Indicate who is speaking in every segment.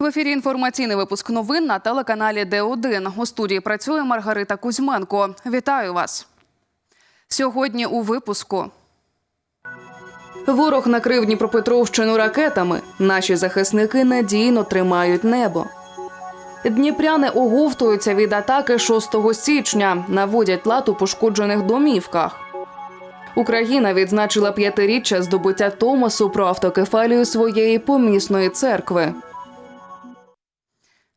Speaker 1: В ефірі інформаційний випуск новин на телеканалі Д1. У студії працює Маргарита Кузьменко. Вітаю вас. Сьогодні у випуску. Ворог накрив Дніпропетровщину ракетами. Наші захисники надійно тримають небо. Дніпряни оговтуються від атаки 6 січня, наводять лад у пошкоджених домівках. Україна відзначила п'ятиріччя здобуття Томасу про автокефалію своєї помісної церкви.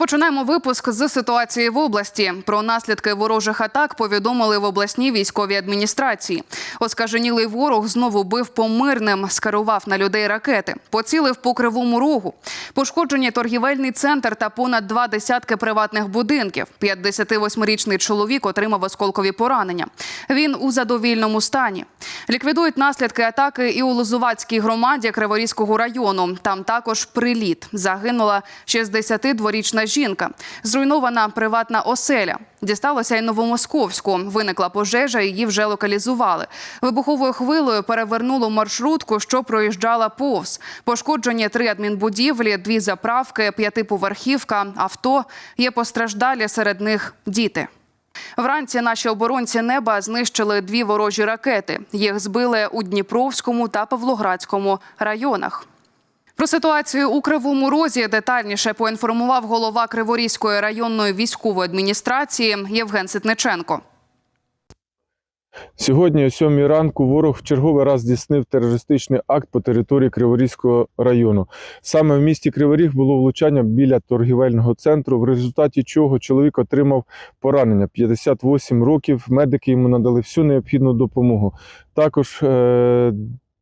Speaker 1: Розпочинаємо випуск з ситуації в області. Про наслідки ворожих атак повідомили в обласній військовій адміністрації. Оскаженілий ворог знову бив по мирним, скерував на людей ракети, поцілив по кривому рогу. Пошкоджені торгівельний центр та понад два десятки приватних будинків. 58-річний чоловік отримав осколкові поранення. Він у задовільному стані. Ліквідують наслідки атаки і у Лозувацькій громаді Криворізького району. Там також приліт. Загинула 62-річна жінка. Зруйнована приватна оселя. Дісталося й Новомосковську. Виникла пожежа, її вже локалізували. Вибуховою хвилою перевернуло маршрутку, що проїжджала повз. Пошкоджені три адмінбудівлі, дві заправки, п'ятиповерхівка, авто. Є постраждалі серед них діти. Вранці наші оборонці неба знищили дві ворожі ракети. Їх збили у Дніпровському та Павлоградському районах. Про ситуацію у Кривому Розі детальніше поінформував голова Криворізької районної військової адміністрації Євген Ситниченко.
Speaker 2: Сьогодні, о 7 ранку, ворог в черговий раз здійснив терористичний акт по території Криворізького району. Саме в місті Криворіг було влучання біля торгівельного центру, в результаті чого чоловік отримав поранення 58 років. Медики йому надали всю необхідну допомогу. Також е-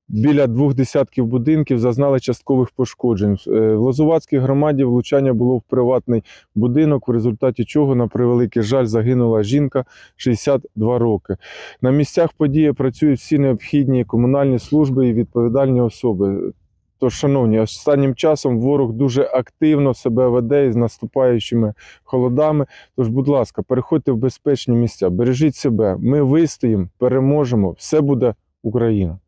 Speaker 2: Біля двох десятків будинків зазнали часткових пошкоджень. Е, В Лозувацькій громаді влучання було в приватний будинок, в результаті чого, на превеликий жаль, загинула жінка 62 роки. На місцях події працюють всі необхідні комунальні служби і відповідальні особи. Тож, шановні, останнім часом ворог дуже активно себе веде із наступаючими холодами. Тож, будь ласка, переходьте в безпечні місця, бережіть себе. Ми вистоїмо, переможемо. Все буде Україна.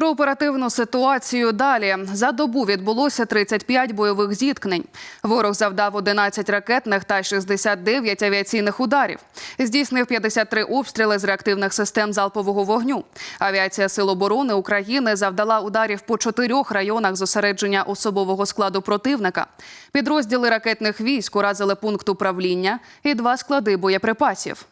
Speaker 1: Про оперативну ситуацію далі за добу відбулося 35 бойових зіткнень. Ворог завдав 11 ракетних та 69 авіаційних ударів. Здійснив 53 обстріли з реактивних систем залпового вогню. Авіація Сил оборони України завдала ударів по чотирьох районах зосередження особового складу противника. Підрозділи ракетних військ уразили пункт управління і два склади боєприпасів.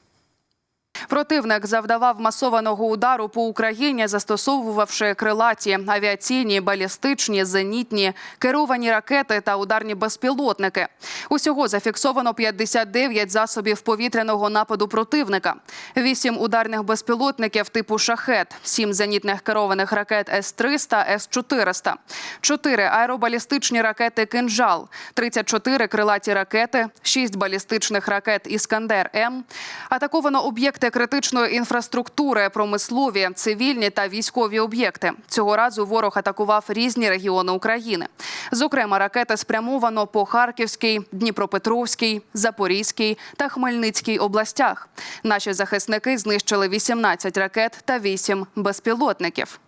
Speaker 1: Противник завдавав масованого удару по Україні, застосовувавши крилаті, авіаційні, балістичні, зенітні, керовані ракети та ударні безпілотники. Усього зафіксовано 59 засобів повітряного нападу противника, 8 ударних безпілотників типу шахет, 7 зенітних керованих ракет С-300, С-400, 4 аеробалістичні ракети «Кинжал», 34 крилаті ракети, 6 балістичних ракет «Іскандер-М». Атаковано об'єкти критичної інфраструктури, промислові, цивільні та військові об'єкти. Цього разу ворог атакував різні регіони України. Зокрема, ракети спрямовано по Харківській, Дніпропетровській, Запорізькій та Хмельницькій областях. Наші захисники знищили 18 ракет та 8 безпілотників.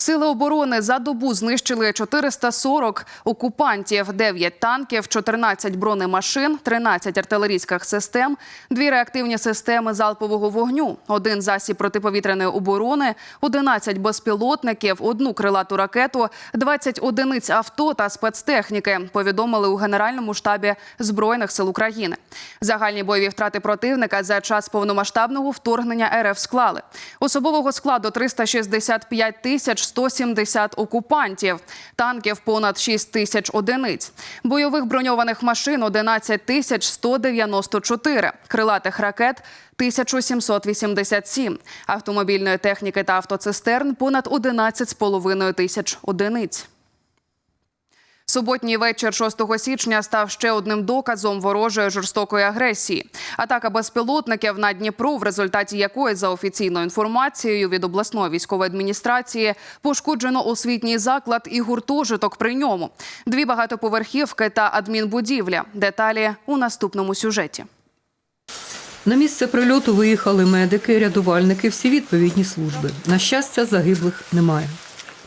Speaker 1: Сили оборони за добу знищили 440 окупантів, 9 танків, 14 бронемашин, 13 артилерійських систем, дві реактивні системи залпового вогню, один засіб протиповітряної оборони, 11 безпілотників, одну крилату ракету, 20 одиниць авто та спецтехніки. Повідомили у Генеральному штабі збройних сил України. Загальні бойові втрати противника за час повномасштабного вторгнення РФ склали особового складу 365 тисяч 170 окупантів, танків понад 6 тисяч одиниць, бойових броньованих машин 11 тисяч 194, крилатих ракет 1787, автомобільної техніки та автоцистерн понад 11,5 тисяч одиниць. Суботній вечір 6 січня став ще одним доказом ворожої жорстокої агресії. Атака безпілотників на Дніпро, в результаті якої, за офіційною інформацією від обласної військової адміністрації, пошкоджено освітній заклад і гуртожиток при ньому. Дві багатоповерхівки та адмінбудівля. Деталі у наступному сюжеті.
Speaker 3: На місце прильоту виїхали медики, рятувальники, всі відповідні служби. На щастя, загиблих немає.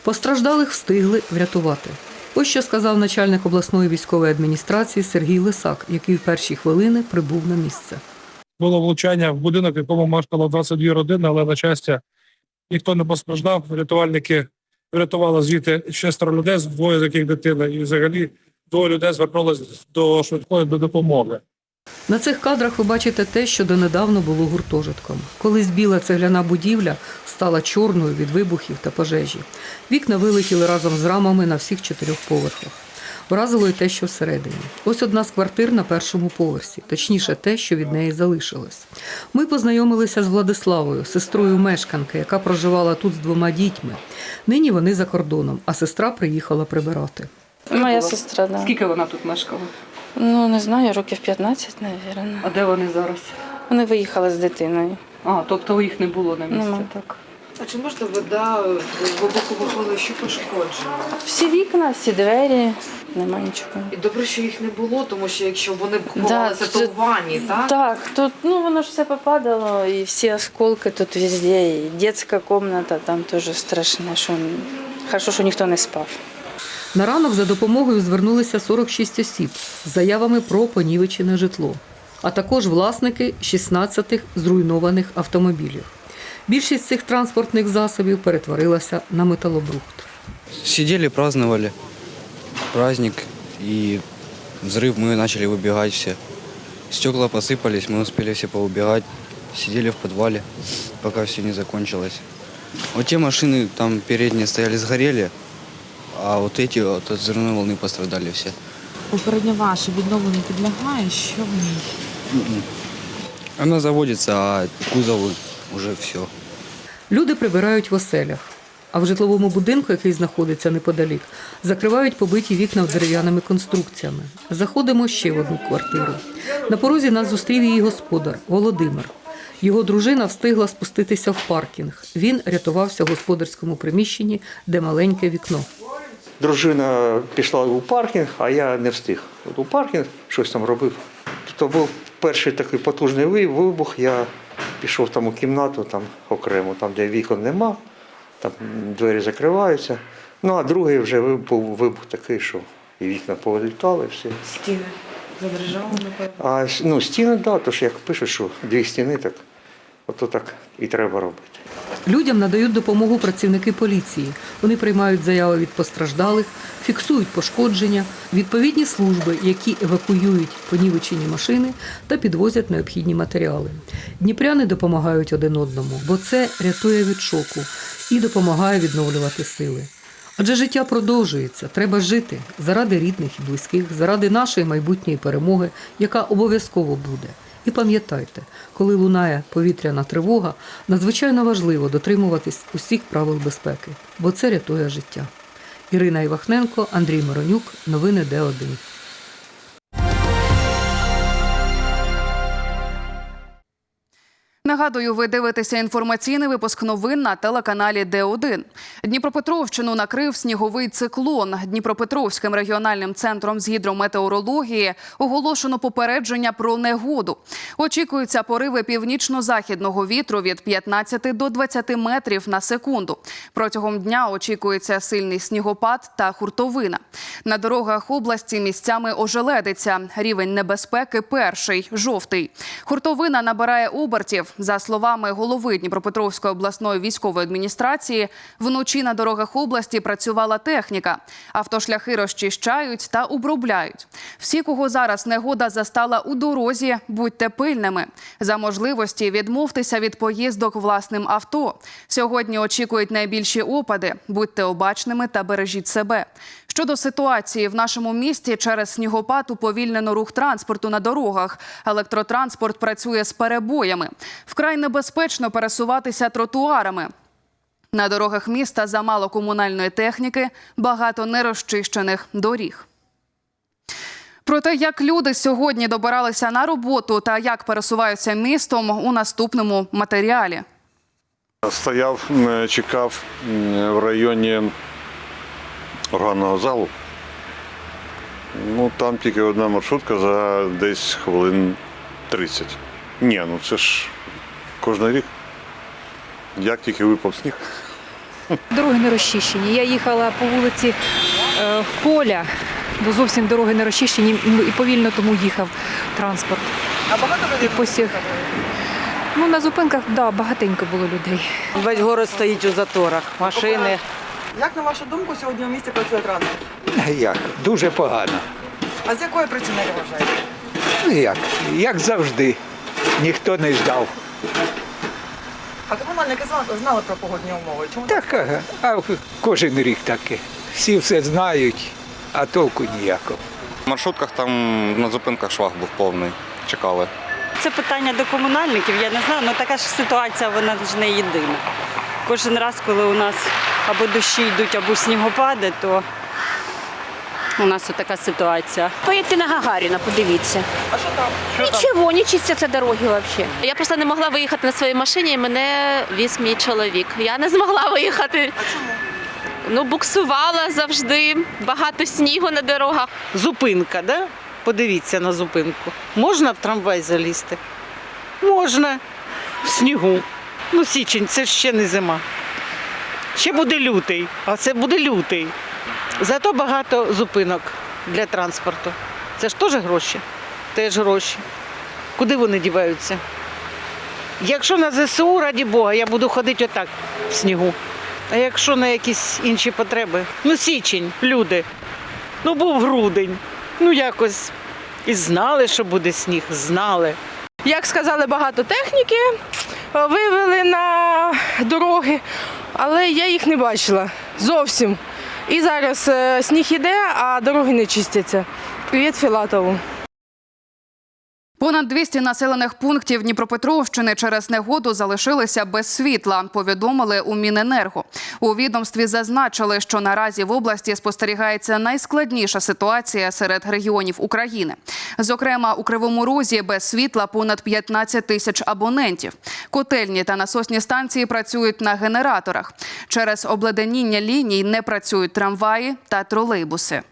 Speaker 3: Постраждалих встигли врятувати. Ось що сказав начальник обласної військової адміністрації Сергій Лисак, який в перші хвилини прибув на місце.
Speaker 4: було влучання в будинок, в якому мешкало 22 родини, але на щастя ніхто не постраждав. Рятувальники врятували звідти шестеро людей, двоє з яких дитина, і взагалі двоє людей звернулися до швидкої до допомоги.
Speaker 3: На цих кадрах ви бачите те, що донедавна було гуртожитком. Колись біла цегляна будівля стала чорною від вибухів та пожежі. Вікна вилетіли разом з рамами на всіх чотирьох поверхах. Вразило й те, що всередині. Ось одна з квартир на першому поверсі, точніше, те, що від неї залишилось. Ми познайомилися з Владиславою, сестрою мешканки, яка проживала тут з двома дітьми. Нині вони за кордоном, а сестра приїхала прибирати.
Speaker 5: Моя сестра, да.
Speaker 3: Скільки вона тут мешкала?
Speaker 5: Ну, не знаю, років 15, мабуть.
Speaker 3: А де вони зараз?
Speaker 5: Вони виїхали з дитиною.
Speaker 3: А, тобто їх не було на
Speaker 5: місці, Нема.
Speaker 3: так.
Speaker 6: А чи можна вода глибоко виходила, що пошкоджена?
Speaker 5: Всі вікна, всі двері, нема нічого.
Speaker 6: І добре, що їх не було, тому що якщо вони б
Speaker 5: Да,
Speaker 6: ховалися, то в ванні, так?
Speaker 5: Так, тут ну воно ж все попадало, і всі осколки тут везде, і дитяча кімната там теж страшне, що хорошо, що ніхто не спав.
Speaker 3: На ранок за допомогою звернулися 46 осіб з заявами про понівечене житло, а також власники 16 зруйнованих автомобілів. Більшість цих транспортних засобів перетворилася на металобрухт.
Speaker 7: Сидели, праздновали праздник, и взрыв, мы начали выбегать все. Стекла посыпались, мы успели все поубегать. Сидели в подвале, пока все не закончилось. Вот те машины там передние стояли, сгорели, а вот эти вот от взрывной волны пострадали все.
Speaker 8: Попередньо ваше відновлення підлягає, що в ній?
Speaker 7: Она заводится, а кузовы уже все.
Speaker 3: Люди прибирають в оселях, а в житловому будинку, який знаходиться неподалік, закривають побиті вікна дерев'яними конструкціями. Заходимо ще в одну квартиру. На порозі нас зустрів її господар Володимир. Його дружина встигла спуститися в паркінг. Він рятувався в господарському приміщенні, де маленьке вікно.
Speaker 9: Дружина пішла у паркінг, а я не встиг. От у паркінг щось там робив. То був перший такий потужний вибух. Я пішов там у кімнату, там окремо, там, де вікон нема, там двері закриваються. Ну а другий вже був вибух такий, що і вікна повилітали, все.
Speaker 8: Стіни задержали, напевно.
Speaker 9: А ну, стіни, так, да, то ж як пишуть, що дві стіни, так ото так і треба робити.
Speaker 3: Людям надають допомогу працівники поліції. Вони приймають заяви від постраждалих, фіксують пошкодження, відповідні служби, які евакуюють понівечені машини та підвозять необхідні матеріали. Дніпряни допомагають один одному, бо це рятує від шоку і допомагає відновлювати сили. Адже життя продовжується, треба жити заради рідних і близьких, заради нашої майбутньої перемоги, яка обов'язково буде. І пам'ятайте, коли лунає повітряна тривога, надзвичайно важливо дотримуватись усіх правил безпеки, бо це рятує життя. Ірина Івахненко, Андрій Миронюк, новини Д1.
Speaker 1: Нагадую, ви дивитеся інформаційний випуск новин на телеканалі Д1. Дніпропетровщину накрив сніговий циклон. Дніпропетровським регіональним центром з гідрометеорології оголошено попередження про негоду. Очікуються пориви північно-західного вітру від 15 до 20 метрів на секунду. Протягом дня очікується сильний снігопад та хуртовина. На дорогах області місцями ожеледиться. Рівень небезпеки перший жовтий. Хуртовина набирає обертів. За словами голови Дніпропетровської обласної військової адміністрації, вночі на дорогах області працювала техніка. Автошляхи розчищають та обробляють. Всі, кого зараз негода застала у дорозі, будьте пильними. За можливості відмовтеся від поїздок власним авто. Сьогодні очікують найбільші опади. Будьте обачними та бережіть себе. Щодо ситуації в нашому місті через снігопад уповільнено рух транспорту на дорогах. Електротранспорт працює з перебоями. Вкрай небезпечно пересуватися тротуарами. На дорогах міста замало комунальної техніки, багато нерозчищених доріг. Про те, як люди сьогодні добиралися на роботу та як пересуваються містом у наступному матеріалі.
Speaker 10: Стояв, чекав в районі органного залу. Ну, там тільки одна маршрутка за десь хвилин 30. Ні, ну це ж кожен рік. Як тільки випав сніг.
Speaker 11: Дороги не розчищені. Я їхала по вулиці е, Поля, бо зовсім дороги не розчищені ну, і повільно тому їхав транспорт.
Speaker 6: А багато людей
Speaker 11: посіг. Ну, на зупинках, да, багатенько було людей.
Speaker 12: Весь город стоїть у заторах, машини.
Speaker 6: Як на вашу думку сьогодні в місті працює транспорт?
Speaker 13: Як? Дуже погано.
Speaker 6: А з якої причини як вважаєте?
Speaker 13: Ну як? Як завжди. Ніхто не ждав.
Speaker 6: А комунальники знали, знали про погодні умови. Чому так?
Speaker 13: Так, ага. а кожен рік таке. Всі все знають, а толку ніякого.
Speaker 7: В маршрутках там на зупинках швах був повний. Чекали.
Speaker 12: Це питання до комунальників, я не знаю, але така ж ситуація, вона ж не єдина. Кожен раз, коли у нас або дощі йдуть, або снігопади, то у нас така ситуація.
Speaker 11: Поїдьте на Гагаріна, подивіться.
Speaker 6: А що там?
Speaker 11: Нічого, не чистяться дороги взагалі.
Speaker 8: Я просто не могла виїхати на своїй машині, і мене віз мій чоловік. Я не змогла виїхати.
Speaker 6: А чому?
Speaker 8: Ну, буксувала завжди, багато снігу на дорогах.
Speaker 12: Зупинка, да? Подивіться на зупинку. Можна в трамвай залізти? Можна. В снігу. Ну, січень, це ж ще не зима. Ще буде лютий, а це буде лютий. Зато багато зупинок для транспорту. Це ж теж гроші. Теж гроші. Куди вони діваються? Якщо на ЗСУ, раді Бога, я буду ходити отак в снігу. А якщо на якісь інші потреби? Ну, січень, люди. Ну, був грудень. Ну, якось і знали, що буде сніг, знали.
Speaker 11: Як сказали, багато техніки вивели на дороги, але я їх не бачила зовсім. І зараз е, сніг іде, а дороги не чистяться. Привіт Філатову.
Speaker 1: Понад 200 населених пунктів Дніпропетровщини через негоду залишилися без світла. Повідомили у Міненерго. У відомстві зазначили, що наразі в області спостерігається найскладніша ситуація серед регіонів України. Зокрема, у Кривому Розі без світла понад 15 тисяч абонентів. Котельні та насосні станції працюють на генераторах. Через обледеніння ліній не працюють трамваї та тролейбуси.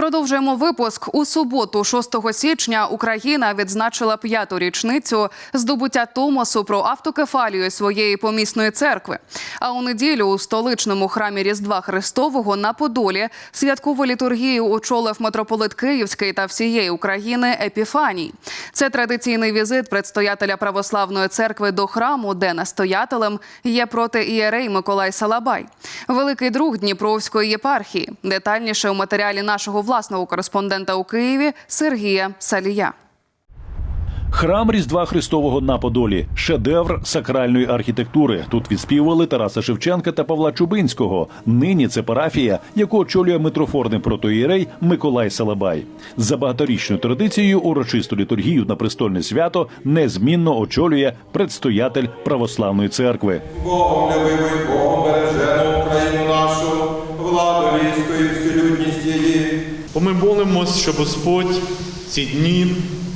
Speaker 1: Продовжуємо випуск. У суботу, 6 січня, Україна відзначила п'яту річницю здобуття Томосу про автокефалію своєї помісної церкви. А у неділю у столичному храмі Різдва Христового на Подолі святкову літургію очолив митрополит Київський та всієї України Епіфаній. Це традиційний візит предстоятеля православної церкви до храму, де настоятелем є протиієрей Миколай Салабай, великий друг Дніпровської єпархії. Детальніше у матеріалі нашого власного кореспондента у Києві Сергія Салія.
Speaker 14: Храм Різдва Христового на Подолі шедевр сакральної архітектури. Тут відспівували Тараса Шевченка та Павла Чубинського. Нині це парафія, яку очолює митрофорний протоїрей Миколай Салабай. За багаторічною традицією урочисту літургію на престольне свято незмінно очолює предстоятель православної церкви.
Speaker 15: Богом любимий, Богом бережемо Україну нашу, владу війську
Speaker 16: Бо ми молимось, щоб Господь ці дні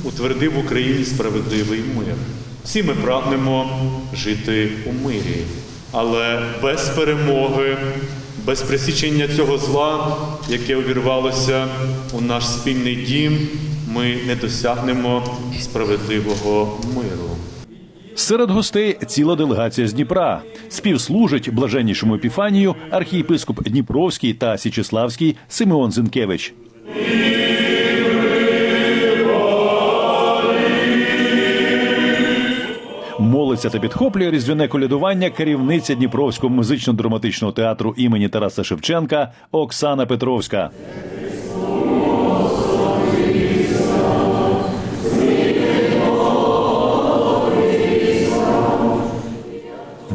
Speaker 16: утвердив в Україні справедливий мир. Всі ми прагнемо жити у мирі, але без перемоги, без присічення цього зла, яке увірвалося у наш спільний дім, ми не досягнемо справедливого миру.
Speaker 14: Серед гостей ціла делегація з Дніпра. Співслужить блаженнішому епіфанію архієпископ Дніпровський та Січеславський Симеон Зинкевич. Молиться та підхоплює різдвяне колядування керівниця Дніпровського музично-драматичного театру імені Тараса Шевченка Оксана Петровська.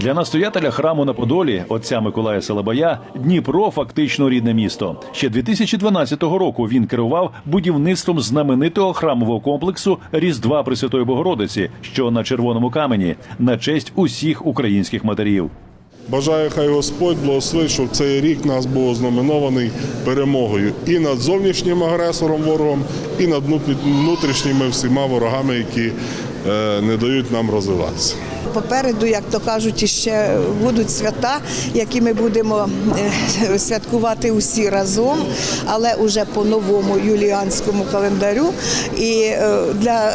Speaker 14: Для настоятеля храму на Подолі, отця Миколая Салабая, Дніпро фактично рідне місто. Ще 2012 року він керував будівництвом знаменитого храмового комплексу Різдва Пресвятої Богородиці, що на червоному камені, на честь усіх українських матерів.
Speaker 17: Бажаю, хай Господь благословить, щоб цей рік нас був ознаменований перемогою і над зовнішнім агресором ворогом, і над внутрішніми всіма ворогами, які е, не дають нам розвиватися.
Speaker 18: Попереду, як то кажуть, ще будуть свята, які ми будемо е, святкувати усі разом, але уже по новому юліанському календарю. І е, для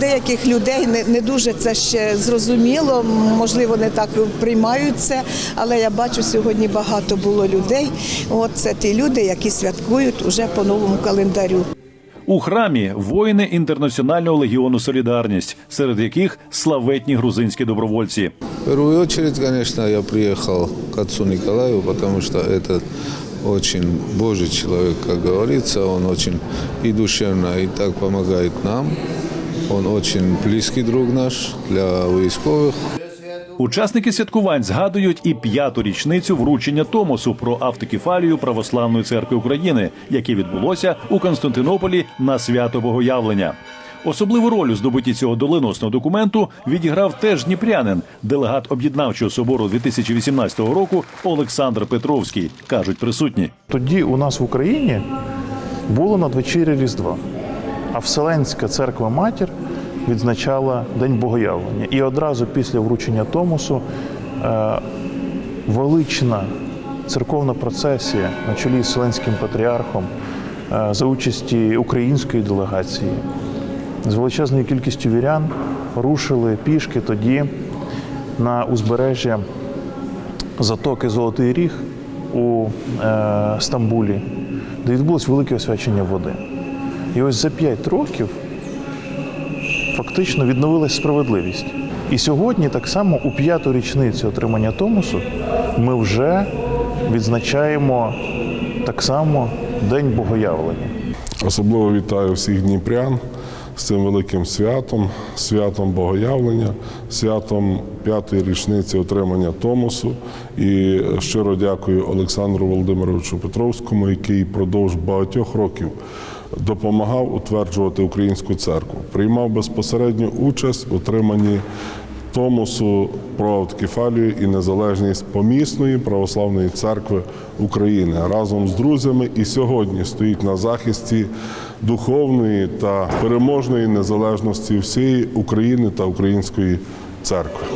Speaker 18: деяких людей не, дуже це ще зрозуміло, можливо, не так приймають це, але я бачу, сьогодні багато було людей. От це ті люди, які святкують уже по новому календарю.
Speaker 14: У храмі воїни інтернаціонального легіону Солідарність, серед яких славетні грузинські добровольці.
Speaker 19: В первую очередь, конечно, я приехал к отцу Николаю, потому что это очень Божий человек, как говорится. Он очень и душевно, и так помогает нам. Он очень близкий друг наш для військових.
Speaker 14: Учасники святкувань згадують і п'яту річницю вручення Томосу про автокефалію Православної церкви України, яке відбулося у Константинополі на свято Богоявлення. Особливу роль у здобутті цього доленосного документу відіграв теж дніпрянин, делегат об'єднавчого собору 2018 року Олександр Петровський, кажуть присутні.
Speaker 20: Тоді у нас в Україні було надвечір'я Різдва, а Вселенська церква Матір відзначала День Богоявлення. І одразу після вручення Томосу е, велична церковна процесія на чолі з Вселенським патріархом е, за участі української делегації з величезною кількістю вірян рушили пішки тоді на узбережжя затоки Золотий Ріг у е, Стамбулі, де відбулось велике освячення води. І ось за п'ять років фактично відновилась справедливість. І сьогодні, так само, у п'яту річницю отримання Томосу, ми вже відзначаємо так само День Богоявлення.
Speaker 17: Особливо вітаю всіх дніпрян з цим великим святом, святом Богоявлення, святом п'ятої річниці отримання Томосу. І щиро дякую Олександру Володимировичу Петровському, який продовж багатьох років допомагав утверджувати українську церкву, приймав безпосередню участь у отриманні Томосу про автокефалію і незалежність помісної православної церкви України разом з друзями і сьогодні стоїть на захисті духовної та переможної незалежності всієї України та української церкви.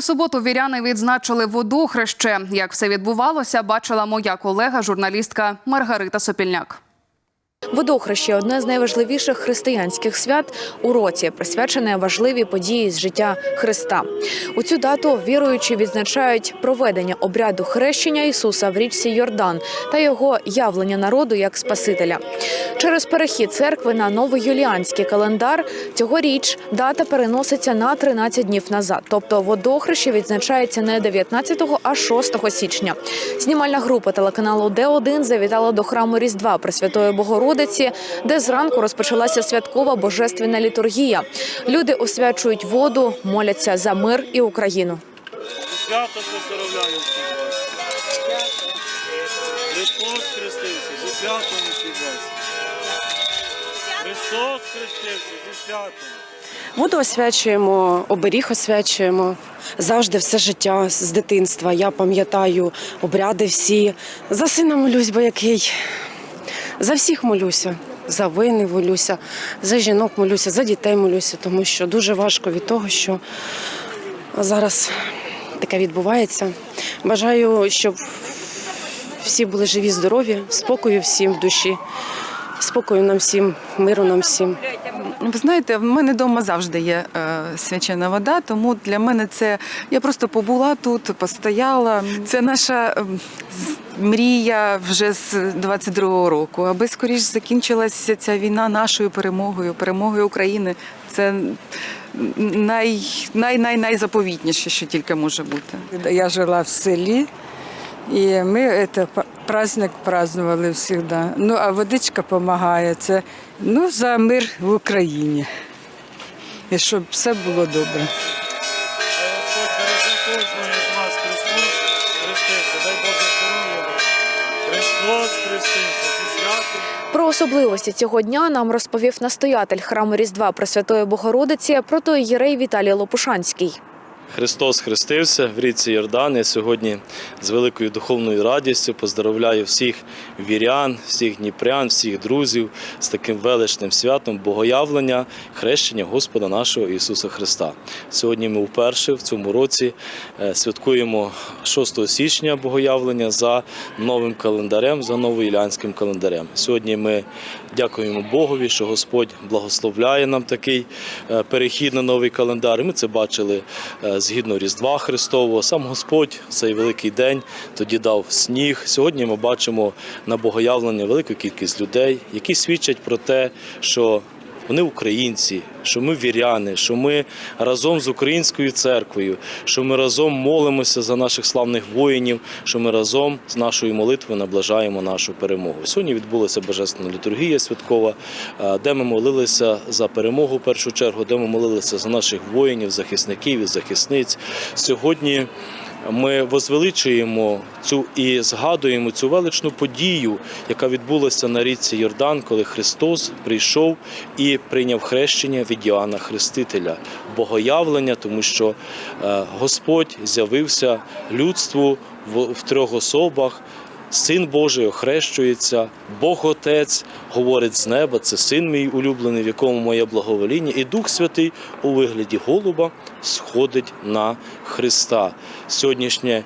Speaker 1: У суботу віряни відзначили водохреще. Як все відбувалося, бачила моя колега, журналістка Маргарита Сопільняк.
Speaker 21: Водохреща одне з найважливіших християнських свят у році, присвячене важливій події з життя Христа. У цю дату віруючі відзначають проведення обряду хрещення Ісуса в річці Йордан та його явлення народу як Спасителя. Через перехід церкви на новоюліанський календар цьогоріч дата переноситься на 13 днів назад. Тобто водохреще відзначається не 19, а 6 січня. Знімальна група телеканалу Д1 завітала до храму Різдва Пресвятої Богородиці, де зранку розпочалася святкова божественна літургія. Люди освячують воду, моляться за мир і Україну.
Speaker 22: Свято поздравляю всіх вас. Христос хрестився, зі святом усіх вас. Христос хрестився, зі святом.
Speaker 23: Воду освячуємо, оберіг освячуємо. Завжди все життя з дитинства. Я пам'ятаю обряди всі. За сина молюсь, бо який. За всіх молюся. За вини молюся, за жінок молюся, за дітей молюся, тому що дуже важко від того, що зараз таке відбувається. Бажаю, щоб всі були живі, здорові, спокою всім в душі, спокою нам всім, миру нам всім.
Speaker 24: Ви знаєте, в мене вдома завжди є е, свячена вода, тому для мене це я просто побула тут, постояла. Це наша е, з- мрія вже з 22-го року, аби скоріш закінчилася ця війна нашою перемогою, перемогою України. Це най, най, най, що тільки може бути.
Speaker 25: Я жила в селі, і ми па- праздник празднували завжди. Ну, а водичка допомагає. Це ну, за мир в Україні. І щоб все було добре.
Speaker 21: Особливості цього дня нам розповів настоятель храму Різдва Пресвятої Богородиці протоїєрей Віталій Лопушанський.
Speaker 26: Христос хрестився в річці Йордан. Я сьогодні з великою духовною радістю поздоровляю всіх вірян, всіх дніпрян, всіх друзів з таким величним святом Богоявлення, хрещення Господа нашого Ісуса Христа. Сьогодні ми вперше в цьому році е, святкуємо 6 січня Богоявлення за новим календарем, за новоілянським календарем. Сьогодні ми дякуємо Богові, що Господь благословляє нам такий е, перехід на новий календар. Ми це бачили е, згідно Різдва Христового. Сам Господь цей великий день тоді дав сніг. Сьогодні ми бачимо на богоявлення велику кількість людей, які свідчать про те, що вони українці, що ми віряни, що ми разом з українською церквою, що ми разом молимося за наших славних воїнів, що ми разом з нашою молитвою наближаємо нашу перемогу. Сьогодні відбулася божественна літургія святкова, е, де ми молилися за перемогу в першу чергу, де ми молилися за наших воїнів, захисників і захисниць. Сьогодні ми возвеличуємо цю і згадуємо цю величну подію, яка відбулася на річці Йордан, коли Христос прийшов і прийняв хрещення від Іоанна Хрестителя, богоявлення, тому що е, Господь з'явився людству в, в трьох особах. Син Божий охрещується, Бог Отець говорить з неба, це син мій улюблений, в якому моє благовоління, і Дух Святий у вигляді голуба сходить на Христа. Сьогоднішнє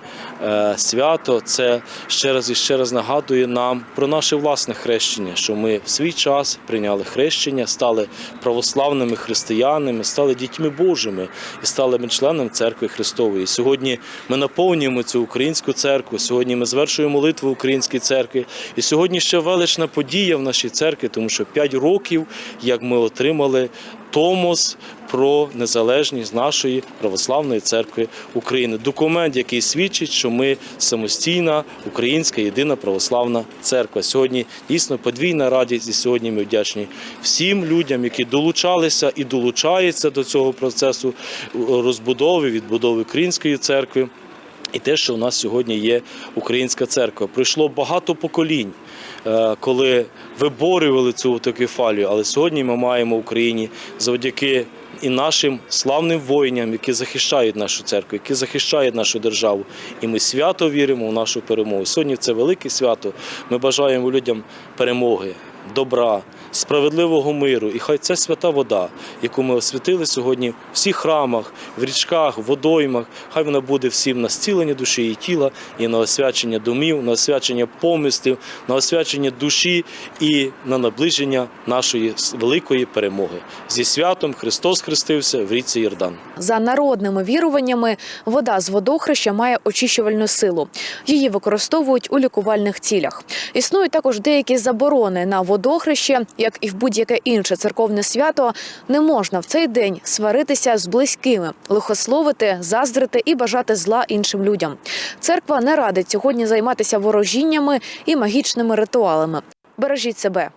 Speaker 26: свято це ще раз і ще раз нагадує нам про наше власне хрещення, що ми в свій час прийняли хрещення, стали православними християнами, стали дітьми Божими і стали ми членом церкви Христової. Сьогодні ми наповнюємо цю українську церкву. Сьогодні ми звершуємо молитву українській церкві. І сьогодні ще велична подія в нашій церкві, тому що 5 років, як ми отримали Томос про незалежність нашої православної церкви України. Документ, який свідчить, що ми самостійна українська єдина православна церква. Сьогодні дійсно подвійна радість, і сьогодні ми вдячні всім людям, які долучалися і долучаються до цього процесу розбудови, відбудови української церкви. І те, що у нас сьогодні є українська церква. Пройшло багато поколінь, коли виборювали цю автокефалію, але сьогодні ми маємо в Україні завдяки і нашим славним воїнам, які захищають нашу церкву, які захищають нашу державу. І ми свято віримо в нашу перемогу. Сьогодні це велике свято. Ми бажаємо людям перемоги, добра, справедливого миру. І хай ця свята вода, яку ми освятили сьогодні в всіх храмах, в річках, водоймах, хай вона буде всім на зцілення душі і тіла, і на освячення домів, на освячення помислів, на освячення душі і на наближення нашої великої перемоги. Зі святом Христос хрестився в річці Йордан.
Speaker 21: За народними віруваннями, вода з водохреща має очищувальну силу. Її використовують у лікувальних цілях. Існують також деякі заборони на водохреще, як і в будь-яке інше церковне свято. Не можна в цей день сваритися з близькими, лихословити, заздрити і бажати зла іншим людям. Церква не радить сьогодні займатися ворожіннями і магічними ритуалами. Бережіть себе.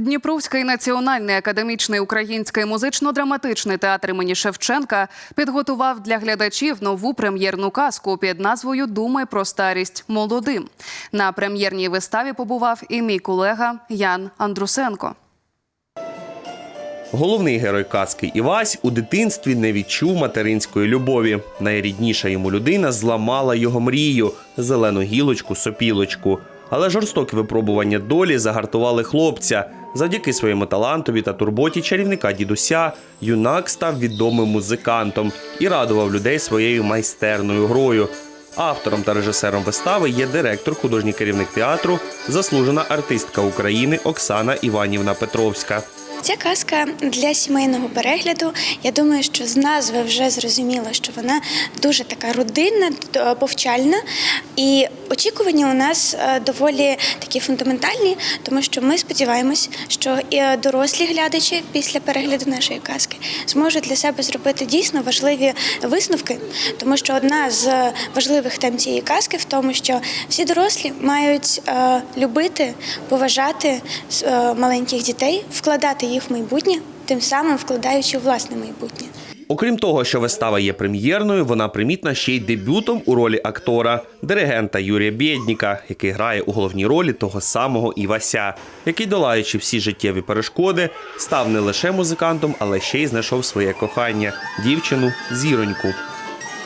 Speaker 1: Дніпровський національний академічний український музично-драматичний театр імені Шевченка підготував для глядачів нову прем'єрну казку під назвою Думай про старість молодим. На прем'єрній виставі побував і мій колега Ян Андрусенко.
Speaker 27: Головний герой казки Івась у дитинстві не відчув материнської любові. Найрідніша йому людина зламала його мрію зелену гілочку, сопілочку. Але жорстокі випробування долі загартували хлопця. Завдяки своєму талантові та турботі чарівника дідуся юнак став відомим музикантом і радував людей своєю майстерною грою. Автором та режисером вистави є директор, художній керівник театру, заслужена артистка України Оксана Іванівна Петровська.
Speaker 28: Ця казка для сімейного перегляду. Я думаю, що з назви вже зрозуміло, що вона дуже така родинна, повчальна. І очікування у нас е, доволі такі фундаментальні, тому що ми сподіваємось, що і е, дорослі глядачі після перегляду нашої казки зможуть для себе зробити дійсно важливі висновки, тому що одна з важливих тем цієї казки в тому, що всі дорослі мають е, любити, поважати маленьких дітей, вкладати їх в майбутнє, тим самим вкладаючи у власне майбутнє.
Speaker 27: Окрім того, що вистава є прем'єрною, вона примітна ще й дебютом у ролі актора, диригента Юрія Бєдніка, який грає у головній ролі того самого Івася, який, долаючи всі життєві перешкоди, став не лише музикантом, але ще й знайшов своє кохання дівчину зіроньку.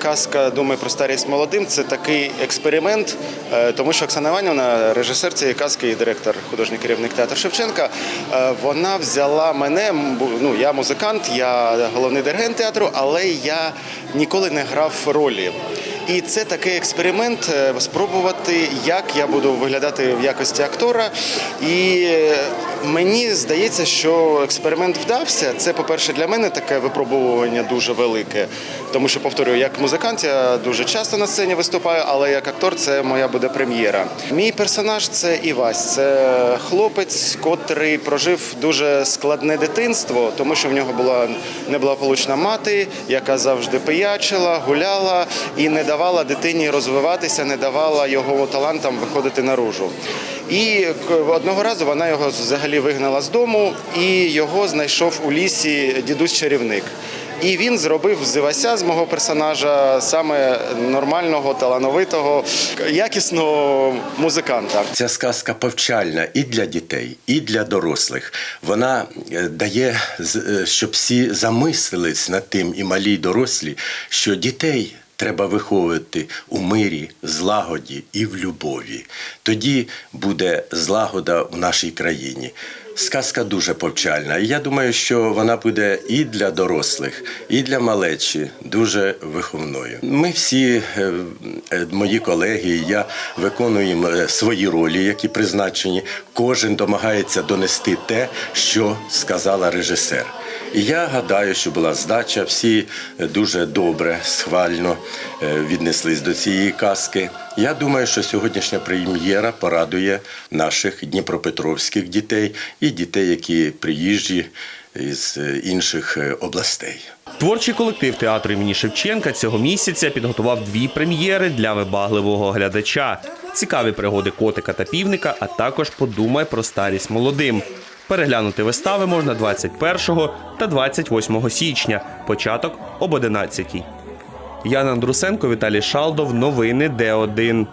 Speaker 29: Казка Думай про старість молодим це такий експеримент, е, тому що Оксана Іванівна, режисер цієї казки і директор, художній керівник театру Шевченка, е, вона взяла мене. Ну я музикант, я головний диригент театру, але я ніколи не грав ролі. І це такий експеримент е, спробувати, як я буду виглядати в якості актора. І е, мені здається, що експеримент вдався. Це, по-перше, для мене таке випробовування дуже велике. Тому що, повторюю, як музикант я дуже часто на сцені виступаю, але як актор це моя буде прем'єра. Мій персонаж це Івась. Це хлопець, котрий прожив дуже складне дитинство, тому що в нього була неблагополучна мати, яка завжди пиячила, гуляла і не давала дитині розвиватися, не давала його талантам виходити наружу. І одного разу вона його взагалі вигнала з дому, і його знайшов у лісі дідусь-чарівник. І він зробив з Івася, з мого персонажа, саме нормального, талановитого, якісного музиканта.
Speaker 30: Ця сказка повчальна і для дітей, і для дорослих. Вона е, дає, е, щоб всі замислились над тим, і малі, і дорослі, що дітей. Треба виховувати у мирі, злагоді і в любові. Тоді буде злагода в нашій країні. Сказка дуже повчальна. І я думаю, що вона буде і для дорослих, і для малечі дуже виховною. Ми всі, е, е, мої колеги, я виконуємо е, свої ролі, які призначені. Кожен домагається донести те, що сказала режисер. Я гадаю, що була здача. Всі е, дуже добре, схвально е, віднеслись до цієї казки. Я думаю, що сьогоднішня прем'єра порадує наших дніпропетровських дітей і дітей, які приїжджі із е, інших областей.
Speaker 27: Творчий колектив театру імені Шевченка цього місяця підготував дві прем'єри для вибагливого глядача: цікаві пригоди котика та півника, а також подумай про старість молодим. Переглянути вистави можна 21 та 28 січня, початок об 11. Ян Андрусенко, Віталій Шалдов. Новини Д1.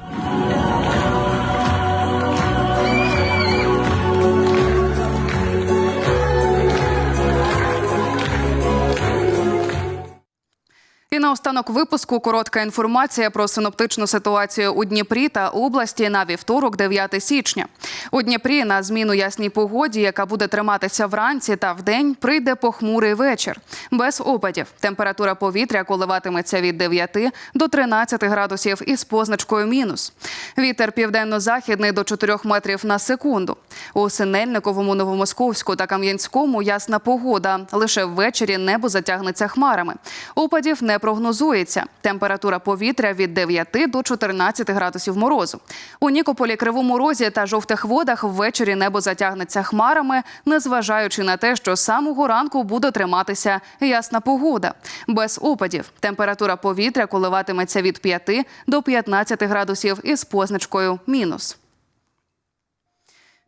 Speaker 1: І наостанок випуску коротка інформація про синоптичну ситуацію у Дніпрі та області на вівторок, 9 січня. У Дніпрі на зміну ясній погоді, яка буде триматися вранці та вдень, прийде похмурий вечір без опадів. Температура повітря коливатиметься від 9 до 13 градусів із позначкою мінус. Вітер південно-західний до 4 метрів на секунду. У Синельниковому, Новомосковську та Кам'янському ясна погода. Лише ввечері небо затягнеться хмарами. Опадів не прогнозується. Температура повітря від 9 до 14 градусів морозу. У Нікополі, Кривому Розі та жовтих водах ввечері небо затягнеться хмарами, незважаючи на те, що самого ранку буде триматися ясна погода. Без опадів. Температура повітря коливатиметься від 5 до 15 градусів із позначкою мінус.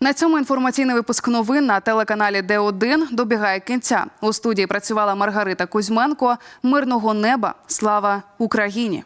Speaker 1: На цьому інформаційний випуск новин на телеканалі Д1 добігає кінця. У студії працювала Маргарита Кузьменко. Мирного неба. Слава Україні!